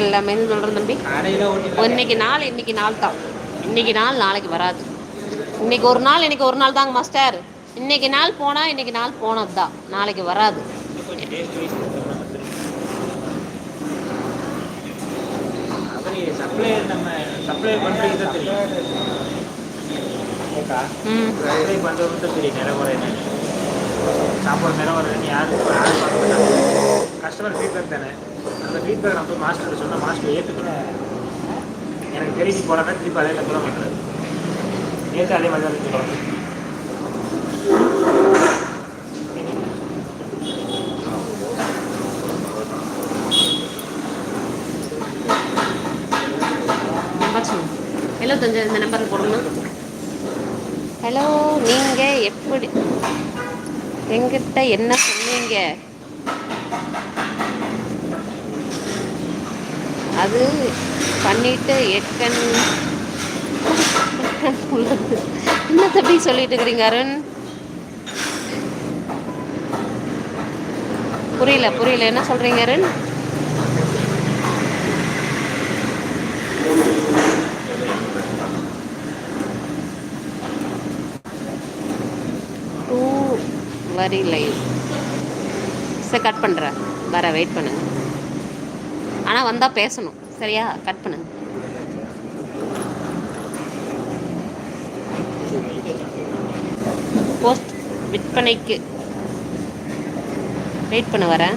எல்லாமே சொல்கிறேன் தம்பி. இன்னைக்கு நாள் இன்னைக்கு நாள் தான். இன்னைக்கு நாள் நாளைக்கு வராது. இன்னைக்கு ஒரு நாள் இன்னைக்கு ஒரு நாள் தாங்க மாஸ்டர் இன்னைக்கு நாள் போனால் இன்னைக்கு நாள் போனது தான். நாளைக்கு வராது. சாப்பாடு நிலவரம் யாரும் கஸ்டமர் ஃபீட்பேக் தானே. ஃபீட்பேக் நம்ம போய் மாஸ்டர் சொன்னால் மாஸ்டர் ஏற்றுக்கணும் எனக்கு தெரிஞ்சு போடாமல் திருப்பி அதே தப்பு தான் பண்ணுறது நேற்று அதே மாதிரி தான் நம்பர் சொல்லுங்க எழுபத்தஞ்சு இந்த நம்பருக்கு போடுங்க. ஹலோ நீங்கள் எப்படி எங்கிட்ட என்ன சொன்னீங்க? அது பண்ணிட்டு எக்கன். உள்ளது என்ன தப்பி சொல்லிட்டு இருக்கிறீங்க அருண்? புரியல புரியல. என்ன சொல்றீங்க அருண்? டூ வரி லைன் சரி கட் பண்ணுறேன் வர வெயிட் பண்ணுங்கள் ஆனால் வந்தால் பேசணும். சரியா? கட் பண்ணுங்க. போஸ்ட் விற்பனைக்கு. வெயிட் பண்ண வரேன்.